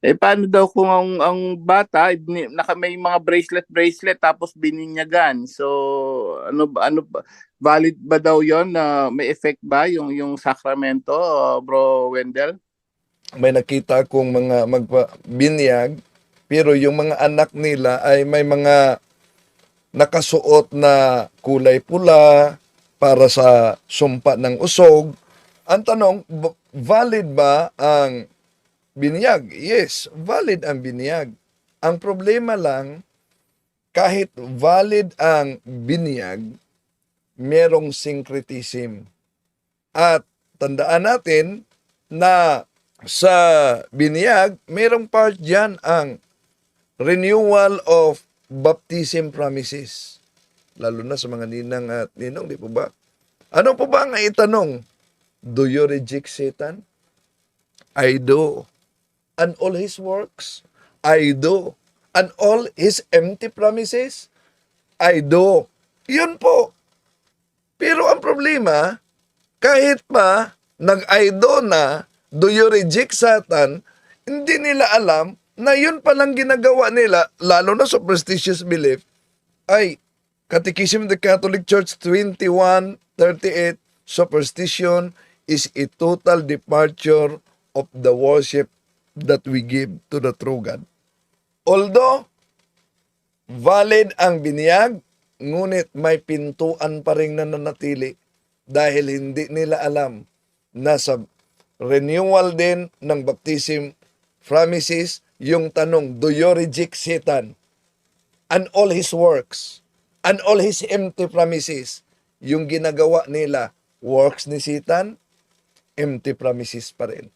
Eh paano daw kung ang, ang bata naka may mga bracelet bracelet tapos bininyagan. So ano ano valid ba daw 'yon na may effect ba yung yung sakramento, uh, Bro Wendell? May nakita kong mga magbinyag, pero yung mga anak nila ay may mga nakasuot na kulay pula para sa sumpa ng usog. Ang tanong, valid ba ang binyag? Yes, valid ang binyag. Ang problema lang, kahit valid ang binyag, merong syncretism. At tandaan natin na sa binyag, merong part dyan ang renewal of baptism promises. Lalo na sa mga ninang at ninong, di po ba? Ano po ba ang itanong? Do you reject Satan? I do. And all his works? I do. And all his empty promises? I do. Yun po. Pero ang problema, kahit pa nag-I do na, do you reject Satan, hindi nila alam na yun palang ginagawa nila, lalo na superstitious belief, ay Catechism of the Catholic Church 2138, superstition is a total departure of the worship that we give to the true God. Although, valid ang biniyag, ngunit may pintuan pa rin nananatili dahil hindi nila alam na sa renewal din ng baptism promises, yung tanong, do you reject Satan and all his works and all his empty promises? Yung ginagawa nila, works ni Satan, empty promises pa rin.